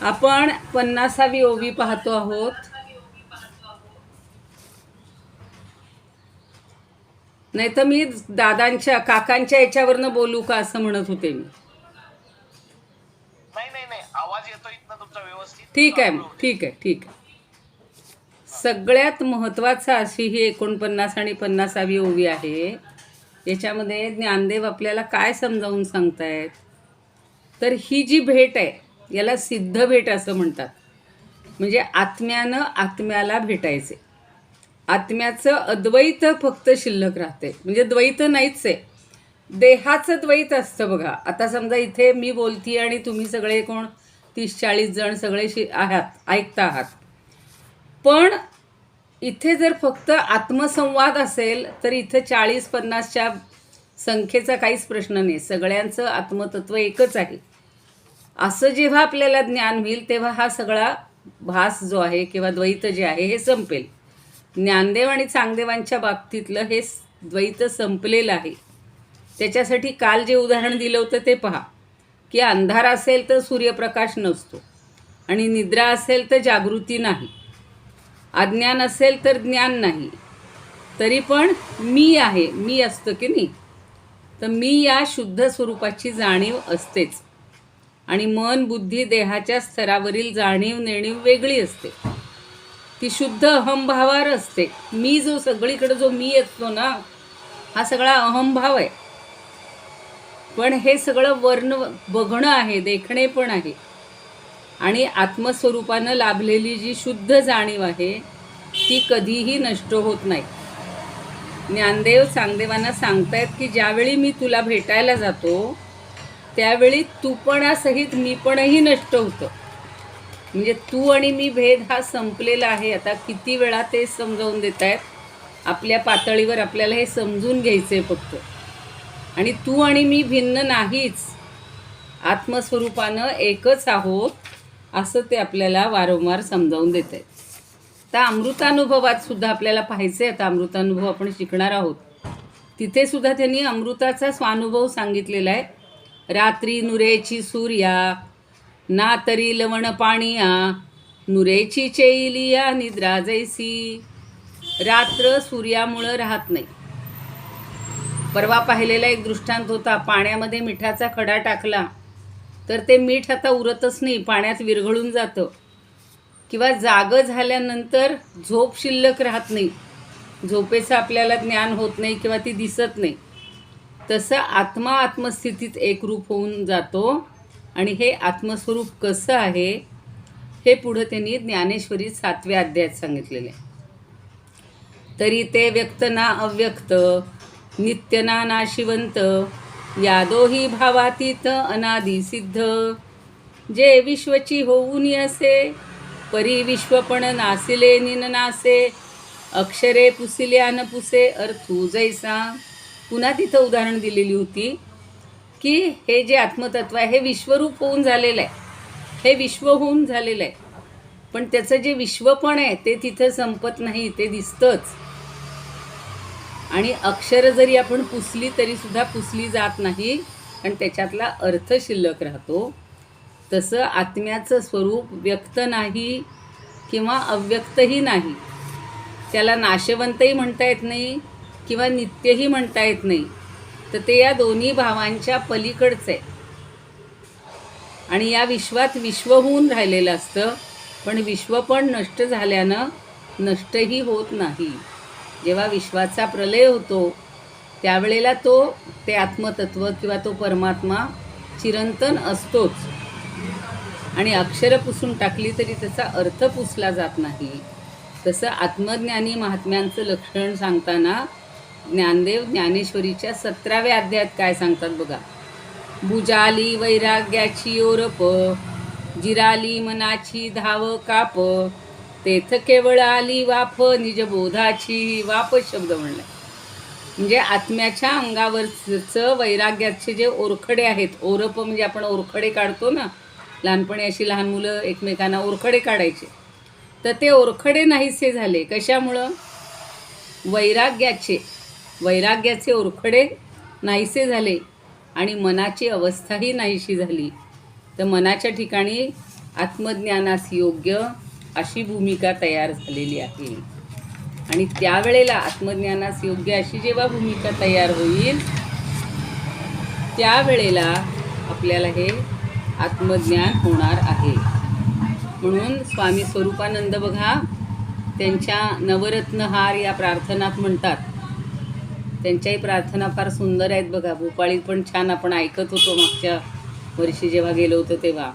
आपण पन्नासावी ओवी पाहतो आहोत. नाही तर मी दादांच्या काकांच्या याच्यावरनं बोलू का असं म्हणत होते मी. नाही नाही नाही. आवाज येतो इथनं तुमचा व्यवस्थित. ठीक आहे मग ठीक आहे ठीक आहे. सगळ्यात महत्त्वाचं अशी ही एकोणपन्नास आणि पन्नासावी ओवी आहे. याच्यामध्ये ज्ञानदेव आपल्याला काय समजावून सांगतायत? तर ही जी भेट आहे याला सिद्ध भेट असं म्हणतात. म्हणजे आत्म्यानं आत्म्याला भेटायचे. आत्म्याचं अद्वैत फक्त शिल्लक राहते. म्हणजे द्वैत नाहीच आहे देहाचं द्वैत असतं बघा. आता समजा इथे मी बोलती आणि तुम्ही सगळे कोण? तीस चाळीस जण सगळे शि आहात ऐकता आहात. पण इथे जर फक्त आत्मसंवाद असेल तर इथं चाळीस पन्नासच्या संख्येचा काहीच प्रश्न नाही. सगळ्यांचं आत्मतत्व एकच आहे. असं जेव्हा आपल्याला ज्ञान होईल तेव्हा हा सगळा भास जो आहे किंवा द्वैत जे आहे हे संपेल. ज्ञानदेव आणि चांगदेवांच्या बाबतीतलं हे द्वैत संपलेलं आहे. त्याच्यासाठी काल जे उदाहरण दिलं होतं ते पहा. की अंधार असेल तर सूर्यप्रकाश नसतो आणि निद्रा असेल तर जागृती नाही. अज्ञान असेल तर ज्ञान नाही. तरी पण मी आहे मी असतं की नाही? तर मी या शुद्ध स्वरूपाची जाणीव असतेच. आणि मन बुद्धी देहाच्या स्तरावरील जाणीव नेणीव वेगळी असते. ती शुद्ध अहमभावार असते. मी जो सगळीकडे जो मी असतो ना हा सगळा अहंभाव आहे. पण हे सगळं वर्ण बघणं आहे देखणे पण आहे. आणि आत्मस्वरूपानं लाभलेली जी शुद्ध जाणीव आहे ती कधीही नष्ट होत नाही. ज्ञानदेव चांगदेवांना सांगतायत की ज्यावेळी मी तुला भेटायला जातो त्यावेळी तूपणासहित मीपणही नष्ट होतं. म्हणजे तू आणि मी भेद हा संपलेला आहे. आता किती वेळा ते समजावून देत आहेत आपल्या पातळीवर आपल्याला हे समजून घ्यायचं आहे फक्त. आणि तू आणि मी भिन्न नाहीच. आत्मस्वरूपानं एकच आहोत असं ते आपल्याला वारंवार समजावून देत आहेत तर अमृतानुभवात सुद्धा आपल्याला पाहायचं आहे आता अमृतानुभव आपण शिकणार आहोत. तिथेसुद्धा त्यांनी अमृताचा स्वानुभव सांगितलेला आहे. रात्री नुरेची सूर्या ना तरी लवण पाणिया नुरेची चेलिया निद्रा जैसी. रात्र सूर्यामुळं राहत नाही. परवा पाहिलेला एक दृष्टांत होता पाण्यामध्ये मिठाचा खडा टाकला तर ते मीठ आता उरतच नाही पाण्यात विरघळून जातं. किंवा जागं झाल्यानंतर झोप शिल्लक राहत नाही. झोपेचं आपल्याला ज्ञान होत नाही किंवा ती दिसत नाही. तसं आत्मा आत्मस्थितीत एकरूप होऊन जातो. आणि हे आत्मस्वरूप कसं आहे हे पुढं त्यांनी ज्ञानेश्वरी सातव्या अध्यायात सांगितलेलं आहे. तरी ते व्यक्त ना अव्यक्त नित्य ना नाशिवंत यादोही भावातीत अनादी सिद्ध. जे विश्वची होऊन असे परी विश्वपण नासिले निन नासे अक्षरे पुसिल्या न पुसे अर्थू जैसा. पुन्हा तिथं उदाहरण दिलेली होती की हे जे आत्मतत्व आहे हे विश्वरूप होऊन झालेलं आहे. हे विश्व होऊन झालेलं आहे. पण त्याचं जे विश्वपण आहे ते तिथं संपत नाही ते दिसतंच. आणि अक्षर जरी आपण पुसली तरी सुद्धा पुसली जात नाही. कारण त्याच्यातला अर्थ शिल्लक राहतो. तसं आत्म्याचं स्वरूप व्यक्त नाही किंवा अव्यक्तही नाही. त्याला नाशवंतही म्हणता येत नाही. किंवा नित्यही म्हणता येत नाही तर ते या दोन्ही भावांच्या पलीकडचं आहे. आणि या विश्वात विश्व होऊन राहिलेलं असतं पण विश्व पण नष्ट झाल्यानं नष्टही होत नाही. जेव्हा विश्वाचा प्रलय होतो त्यावेळेला तो ते आत्मतत्व किंवा तो परमात्मा चिरंतन असतोच. आणि अक्षरं पुसून टाकली तरी त्याचा अर्थ पुसला जात नाही. तसं आत्मज्ञानी महात्म्यांचं लक्षण सांगताना ज्ञानदेव ज्ञानेश्वरीच्या सतराव्या अध्यायात काय सांगतात बघा. बुजाली वैराग्याची ओरप जिराली मनाची धाव काप तेथ केवळ आली वाफ निजबोधाची वाप शब्द म्हणला म्हणजे आत्म्याच्या अंगावरचं वैराग्याचे जे ओरखडे आहेत ओरप म्हणजे आपण ओरखडे काढतो ना लहानपणी अशी लहान मुलं एकमेकांना ओरखडे काढायचे. तर ते ओरखडे नाहीसे झाले. कशामुळं? वैराग्याचे. वैराग्याचे ओरखडे नाहीसे झाले आणि मनाची अवस्थाही नाहीशी झाली. तर मनाच्या ठिकाणी आत्मज्ञानास योग्य अशी भूमिका तयार झालेली आहे. आणि त्यावेळेला आत्मज्ञानास योग्य अशी जेव्हा भूमिका तयार होईल त्यावेळेला आपल्याला हे आत्मज्ञान होणार आहे. म्हणून स्वामी स्वरूपानंद बघा त्यांच्या नवरत्नहार या प्रार्थनात म्हणतात त्यांच्याही प्रार्थना फार सुंदर आहेत बघा. भोपाळीत पण छान आपण ऐकत होतो मागच्या वर्षी जेव्हा गेलो होतो तेव्हा.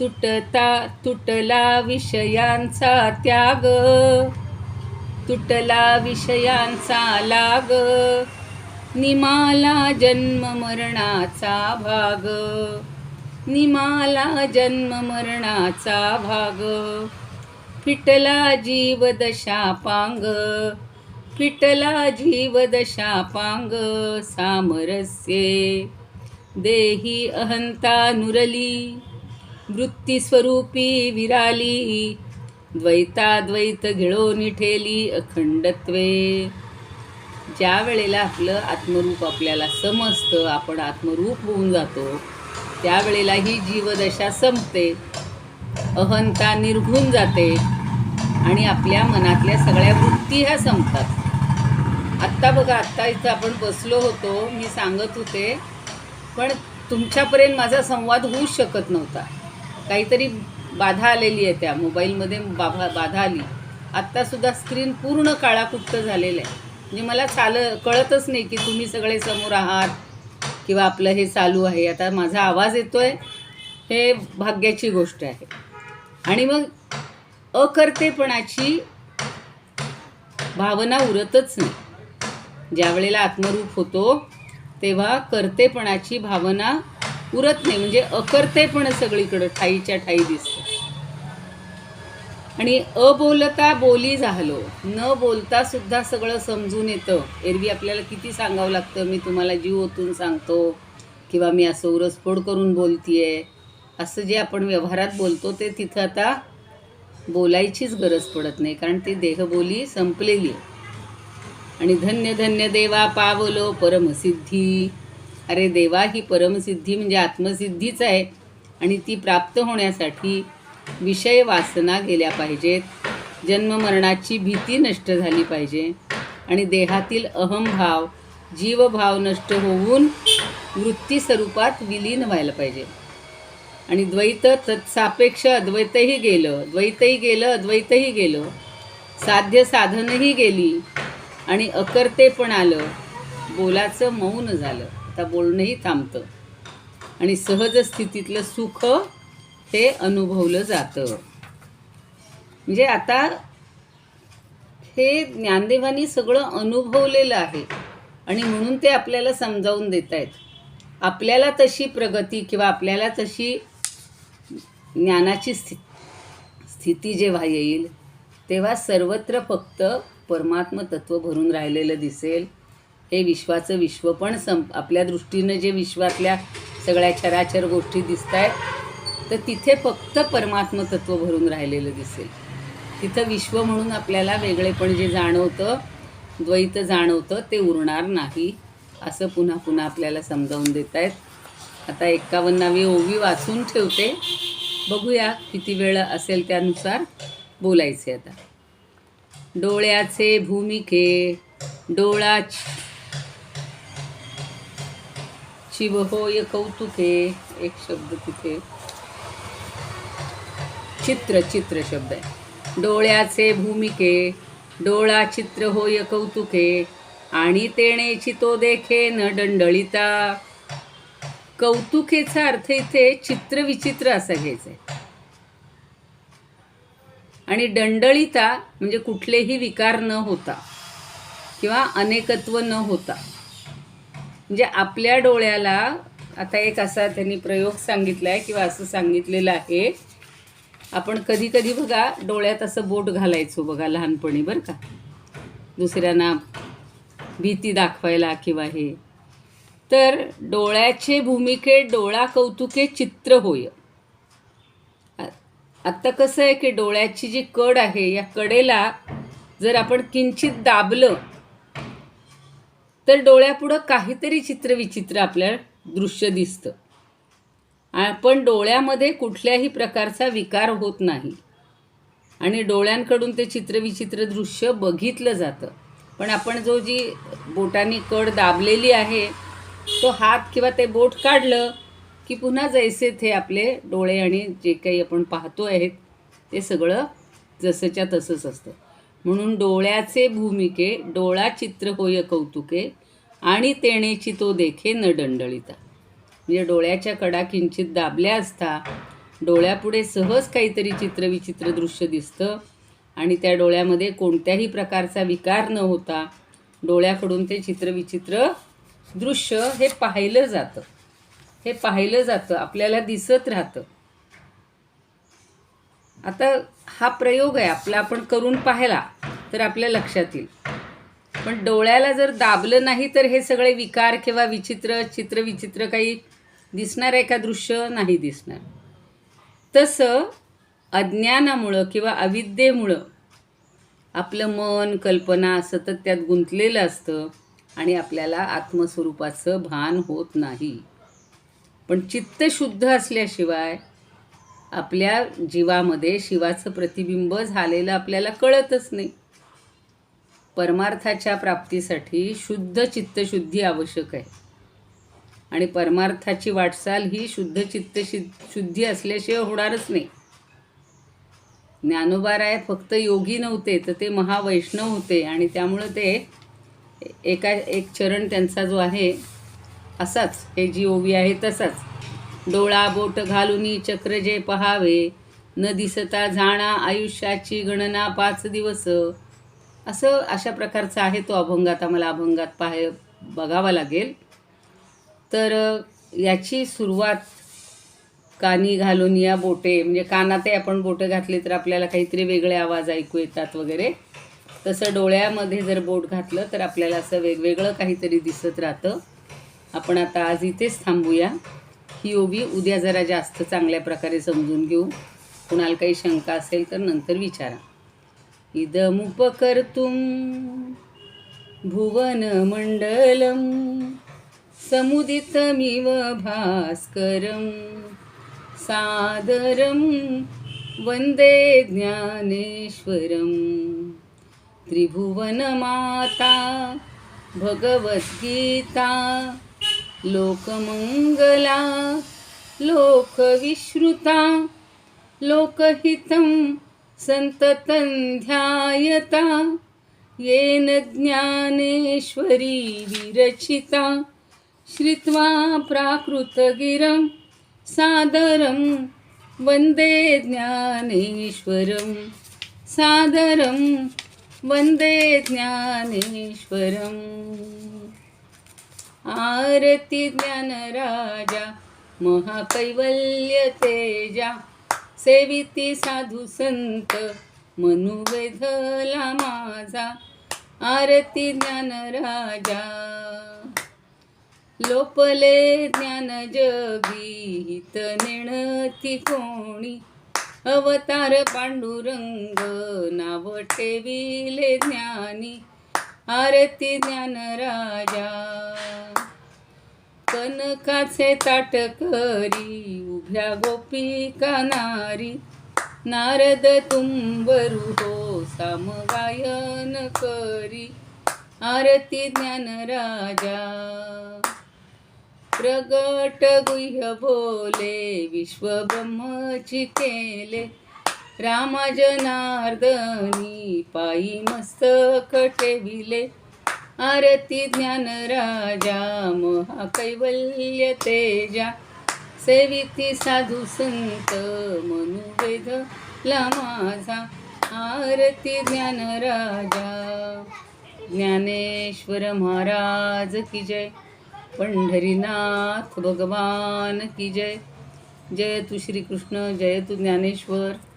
तुटता तुटला विषयांचा त्याग. तुटला विषयांचा लाग. निमाला जन्म मरणाचा भाग. निमाला जन्म मरणाचा भाग. फिटला जीव दशा पांग. फिटला जीवदशापांग सामरस्ये. देही अहंता नुरली वृत्तीस्वरूपी विराली द्वैताद्वैत घेळो निठेली अखंडत्वे. ज्या वेळेला आपलं आत्मरूप आपल्याला समजतं आपण आत्मरूप होऊन जातो त्यावेळेला ही जीवदशा संपते अहंता निर्घून जाते आणि आपल्या मनातल्या सगळ्या वृत्ती ह्या संपतात. आत्ता बघा आत्ता इथं आपण बसलो होतो मी सांगत होते पण तुमच्यापर्यंत माझा संवाद होऊच शकत नव्हता. काहीतरी बाधा आलेली आहे त्या मोबाईलमध्ये बाधा बाधा आली. आत्तासुद्धा स्क्रीन पूर्ण काळाकुट्ट झालेलं आहे. म्हणजे मला चाल कळतच नाही की तुम्ही सगळे समोर आहात किंवा आपलं हे चालू आहे. आता माझा आवाज येतो आहे हे भाग्याची गोष्ट आहे. आणि मग अकर्तेपणाची भावना उरतच नाही. ज्या वेळेला आत्मरूप होतो तेव्हा कर्तेपणाची भावना उरत नाही. म्हणजे अकर्तेपण सगळीकडं ठाईच्या ठाई दिसतं. आणि अबोलता बोली झालो. न बोलता सुद्धा सगळं समजून येतं. एरवी आपल्याला किती सांगावं लागतं? मी तुम्हाला जीव ओतून सांगतो किंवा मी असं उरसफोड करून बोलतीये. असं जे आपण व्यवहारात बोलतो ते तिथं आता बोलायचीच गरज पडत नाही. कारण ती देहबोली संपलेली आहे. आणि धन्य धन्य देवा पावलो परमसिद्धी. अरे देवा ही परमसिद्धी म्हणजे आत्मसिद्धीच आहे आणि ती प्राप्त होण्यासाठी विषय वासना गेल्या पाहिजेत. जन्ममरणाची भीती नष्ट झाली पाहिजे आणि देहातील अहमभाव जीवभाव नष्ट होऊन वृत्ती स्वरूपात विलीन व्हायला पाहिजे. आणि द्वैत तत्सापेक्ष अद्वैतही गेलं द्वैतही गेलं अद्वैतही गेलं. साध्य साधनही गेली आणि अकर्ते पण आलं बोलाचं मौन झालं. आता बोलणंही थांबतं. आणि सहज स्थितीतलं सुख हे अनुभवलं जातं. म्हणजे आता हे ज्ञानदेवानी सगळं अनुभवलेलं आहे. आणि म्हणून ते आपल्याला समजावून देत आहेत आपल्याला तशी प्रगती किंवा आपल्याला तशी ज्ञानाची स्थि स्थिती जेव्हा येईल तेव्हा सर्वत्र फक्त परमात्म तत्व भरून राहिलेलं दिसेल. हे विश्वाचं विश्व पण संप आपल्या दृष्टीनं जे विश्वातल्या सगळ्या चराचर गोष्टी दिसत आहेत तर तिथे फक्त परमात्म तत्व भरून राहिलेलं दिसेल. तिथं विश्व म्हणून आपल्याला वेगळेपण जे जाणवतं द्वैत जाणवतं ते उरणार नाही असं पुन्हा पुन्हा आपल्याला समजावून देत आहेत आता एक्कावन्नावी ओवी वाचून ठेवते. बघूया किती वेळ असेल त्यानुसार बोलायचे आता. डोळ्याचे भूमिके डोळा शिव होय कौतुके एक शब्द तिथे. चित्र चित्र शब्द आहे. डोळ्याचे भूमिके डोळा चित्र होय कौतुके आणि तेणेची तो देखे न दंडळिता कौतुकेचा अर्थ इथे चित्र विचित्र असा घ्यायचा आहे. आणि दंडळीता म्हणजे कुठलेही विकार न होता किंवा अनेकत्व न होता. म्हणजे आपल्या डोळ्याला आता एक असा त्यांनी प्रयोग सांगितला आहे किंवा असं सांगितलेलं आहे. आपण कधी कधी बघा डोळ्यात असं बोट घालायचो बघा लहानपणी बरं का? दुसऱ्यांना भीती दाखवायला किंवा हे. तर डोळ्याचे भूमिके डोळा कौतुके चित्र होय. आत्ता कसं आहे की डोळ्याची जी कड आहे या कडेला जर आपण किंचित दाबलं तर डोळ्यापुढं काहीतरी चित्रविचित्र आपल्याला दृश्य दिसतं. पण डोळ्यामध्ये कुठल्याही प्रकारचा विकार होत नाही. आणि डोळ्यांकडून ते चित्रविचित्र दृश्य बघितलं जातं. पण आपण जो जी बोटाने कड दाबलेली आहे तो हात किंवा ते बोट काढलं की पुन्हा जैसे थे आपले डोळे आणि जे काही आपण पाहतो आहेत ते सगळं जसंच्या तसंच असतं. म्हणून डोळ्याचे भूमिके डोळा चित्र होय कौतुके आणि तेणेची तो देखे न दंडळिता म्हणजे डोळ्याच्या कडा किंचित दाबल्या असता डोळ्यापुढे सहज काहीतरी चित्रविचित्र दृश्य दिसतं आणि त्या डोळ्यामध्ये कोणत्याही प्रकारचा विकार न होता डोळ्याकडून ते चित्रविचित्र दृश्य हे पाहिलं जातं. हे पाहिलं जातं आपल्याला दिसत राहतं. आता हा प्रयोग आहे आपला आपण करून पाहिला तर आपल्या लक्षात येईल. पण डोळ्याला जर दाबलं नाही तर हे सगळे विकार किंवा विचित्र चित्रविचित्र काही दिसणार आहे का? दृश्य नाही दिसणार. तसं अज्ञानामुळं किंवा अविद्येमुळं आपलं मन कल्पना सतत त्यात गुंतलेलं असतं आणि आपल्याला आत्मस्वरूपाचं भान होत नाही. पण चित्त शुद्ध असल्याशिवाय आपल्या जीवामध्ये शिवाचं प्रतिबिंब झालेलं आपल्याला कळतच नाही. परमार्थाच्या प्राप्तीसाठी शुद्ध चित्तशुद्धी आवश्यक आहे. आणि परमार्थाची वाटचाल ही शुद्ध चित्त शुद्धी असल्याशिवाय होणारच नाही. ज्ञानोबाराय फक्त योगी नव्हते तर ते महावैष्णव होते आणि त्यामुळं ते एका एक चरण त्यांचा जो आहे असाच. हे जी ओवी आहे तसाच. डोळा बोट घालुनी चक्र जे पहावे न दिसता जाणा आयुष्याची गणना पाच दिवस. असं अशा प्रकारचा आहे तो अभंगात आम्हाला अभंगात पाहाय बघावा लागेल. तर याची सुरुवात कानी घालून या बोटे म्हणजे कानातही आपण बोटं घातली तर आपल्याला काहीतरी वेगळे आवाज ऐकू येतात वगैरे. तसं डोळ्यामध्ये जर बोट घातलं तर आपल्याला असं वेगवेगळं काहीतरी दिसत राहतं. आपण आता आज इथेच थांबूया. ही ओवी उद्या जरा जास्त चांगल्या प्रकारे समजून घेऊ. कुणाला काही शंका असेल तर नंतर विचारा. इदमुपकर्तुं भुवनमण्डलं समुदितमिव भास्करं सादरं वन्दे ज्ञानेश्वरं त्रिभुवनमाता भगवद्गीता लोकमङ्गला लोकविश्रुता लोकहितं सन्ततं ध्यायता येन ज्ञानेश्वरी विरचिता श्रित्वा प्राकृतगिरं सादरं वन्दे ज्ञानेश्वरं सादरं वन्दे ज्ञानेश्वरम्। आरती ज्ञानराजा महाकैवल्य तेजा सेविती साधू संत मनुवेधला माझा आरती ज्ञानराजा लोपले ज्ञान जगीत नेणती कोणी अवतार पांडुरंग नाव ठेविले ज्ञानी आरती ज्ञान राजा. कनकाचे ताट करी उभ्या गोपी नारी. नारद तुंबरू हो सामगायन करी. आरती ज्ञान राजा. प्रगट गुह्य बोले विश्वब्रह्मची केले. रामा जनार्दनी पायी मस्तक ठेविले आरती ज्ञान राजा महाकैवल्य तेजा सेविती साधू संत मनुवेद ला माझा. आरती ज्ञानराजा ज्ञानेश्वर महाराज की जय. पंढरीनाथ भगवान की जय. जय तू श्रीकृष्ण जय तू ज्ञानेश्वर.